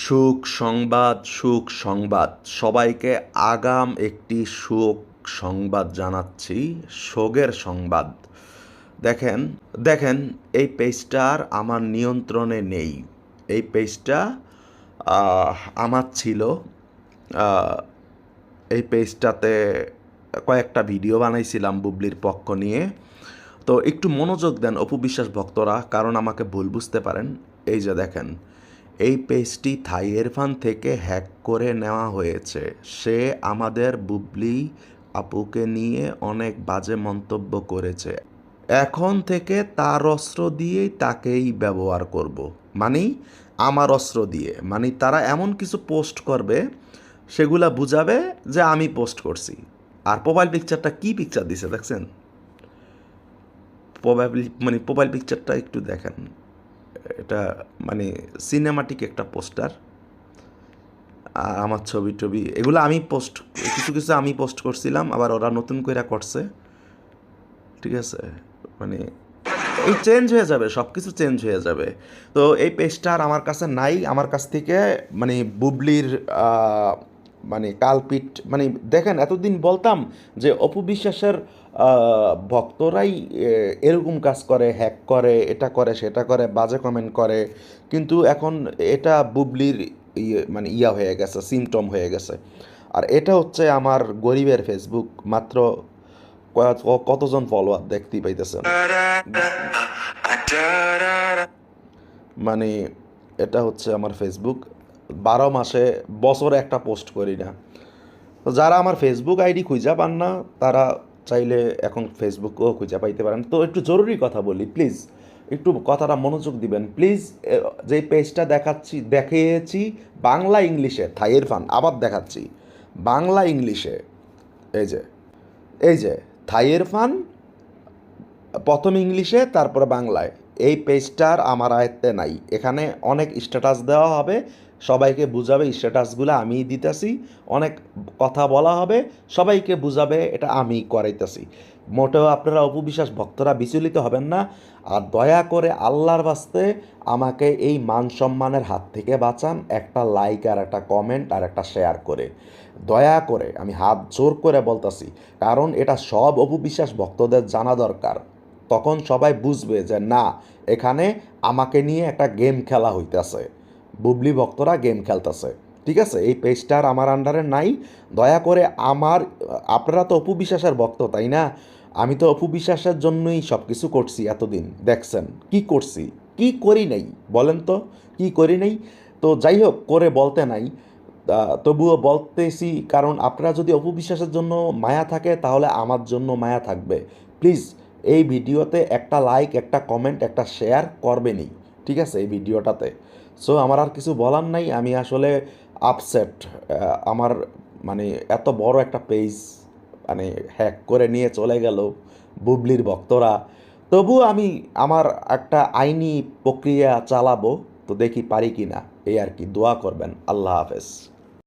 সুখ সংবাদ সুখ সংবাদ। সবাইকে আগাম একটি সুখ সংবাদ জানাচ্ছি, শোকের সংবাদ। দেখেন দেখেন, এই পেজটার আমার নিয়ন্ত্রণে নেই। এই পেজটা আমার ছিল। এই পেজটাতে কয়েকটা ভিডিও বানাইছিলাম বুবলির পক্ষ নিয়ে। তো একটু মনোযোগ দেন অপু বিশ্বাস ভক্তরা, কারণ আমাকে ভুল বুঝতে পারেন। এই যে দেখেন এই পেজটি থাই এরফান থেকে হ্যাক করে নেওয়া হয়েছে। সে আমাদের বুবলি আপুকে নিয়ে অনেক বাজে মন্তব্য করেছে। এখন থেকে তার অস্ত্র দিয়েই তাকেই ব্যবহার করব। মানে আমার অস্ত্র দিয়ে। মানে তারা এমন কিছু পোস্ট করবে, সেগুলা বুঝাবে যে আমি পোস্ট করছি। আর প্রোফাইল পিকচারটা কি পিকচার দিছে, দেখছেন? প্রোফাইল মানে প্রোফাইল পিকচারটা একটু দেখেন। এটা মানে সিনেমাটিক একটা পোস্টার আর আমার ছবি টবি, এগুলো আমি পোস্ট কিছু কিছু আমি পোস্ট করছিলাম, আবার ওরা নতুন করে করছে। ঠিক আছে? মানে এই চেঞ্জ হয়ে যাবে সব কিছু চেঞ্জ হয়ে যাবে। তো এই পেজটা আর আমার কাছে নাই, আমার কাছ থেকে মানে বুবলির মানে কালপিট মানে দেখেন এতদিন বলতাম যে অপু বিশ্বাসের আহ, ভক্তরাই এরকম কাজ করে হ্যাক করে এটা করে সেটা করে বাজে কমেন্ট করে কিন্তু এখন এটা বুবলির ইয়ে মানে ইয়া হয়ে গেছে সিমটম হয়ে গেছে। আর এটা হচ্ছে আমার গরিবের ফেসবুক মাত্র কতজন ফলোয়ার দেখতেই পাইতেছেন? মানে এটা হচ্ছে আমার ফেসবুক বারো মাসে বছরে একটা পোস্ট করি না। তো যারা আমার ফেসবুক আইডি খুঁজা পান না, তারা চাইলে এখন ফেসবুকও খুঁজে পাইতে পারেন। তো একটু জরুরি কথা বলি প্লিজ একটু কথাটা মনোযোগ দিবেন। প্লিজ যে পেজটা দেখাচ্ছি, দেখিয়েছি বাংলা ইংলিশে থাইয়ের ফান, আবার দেখাচ্ছি। বাংলা ইংলিশে এই যে এই যে, থাইয়ের ফান, প্রথম ইংলিশে তারপরে বাংলায়। এই পেজটার আমার আয়ত্তে নাই। এখানে অনেক স্ট্যাটাস দেওয়া হবে। সবাইকে বুঝাবে স্ট্যাটাসগুলো আমিই দিতেছি, অনেক কথা বলা হবে, সবাইকে বুঝাবে, এটা আমি করাইতেছি। মোটেও আপনারা অপবিশ্বাস ভক্তরা বিচলিত হবেন না, আর দয়া করে আল্লাহর বাস্তে আমাকে এই মান সম্মানের হাত থেকে বাঁচান, একটা লাইক আর একটা কমেন্ট আর একটা শেয়ার করে। দয়া করে, আমি হাত জোর করে বলতাছি, কারণ এটা সব অপবিশ্বাস ভক্তদের জানা দরকার। তখন সবাই বুঝবে যে না, এখানে আমাকে নিয়ে একটা গেম খেলা হইতেছে। বুবলি ভক্তরা গেম খেলতেছে। ঠিক আছে? এই পেজটার আমার আন্ডারে নাই। দয়া করে আমার, আপনারা তো অপু বিশ্বাসের ভক্ত, তাই না? আমি তো অপু বিশ্বাসের জন্যই সব কিছু করছি এতদিন। দেখছেন, কি করছি? কি করি নাই? বলেন তো, কি করি নাই? তো যাই হোক, করে বলতে নাই। তবুও বলতেছি, কারণ আপনারা যদি অপবিশ্বাসের জন্য মায়া থাকে, তাহলে আমার জন্য মায়া থাকবে। প্লিজ, এই ভিডিওতে একটা লাইক একটা কমেন্ট একটা শেয়ার করবেনই। ঠিক আছে? এই ভিডিওটাতে। সো আমার আর কিছু বলার নাই, আমি আসলে আপসেট আমার মানে এত বড় একটা পেজ মানে হ্যাক করে নিয়ে চলে গেল বুবলির ভক্তরা। তবু আমি আমার একটা আইনি প্রক্রিয়া চালাবো, তো দেখি পারি কি না এই আর কি, দোয়া করবেন, আল্লাহ হাফেজ।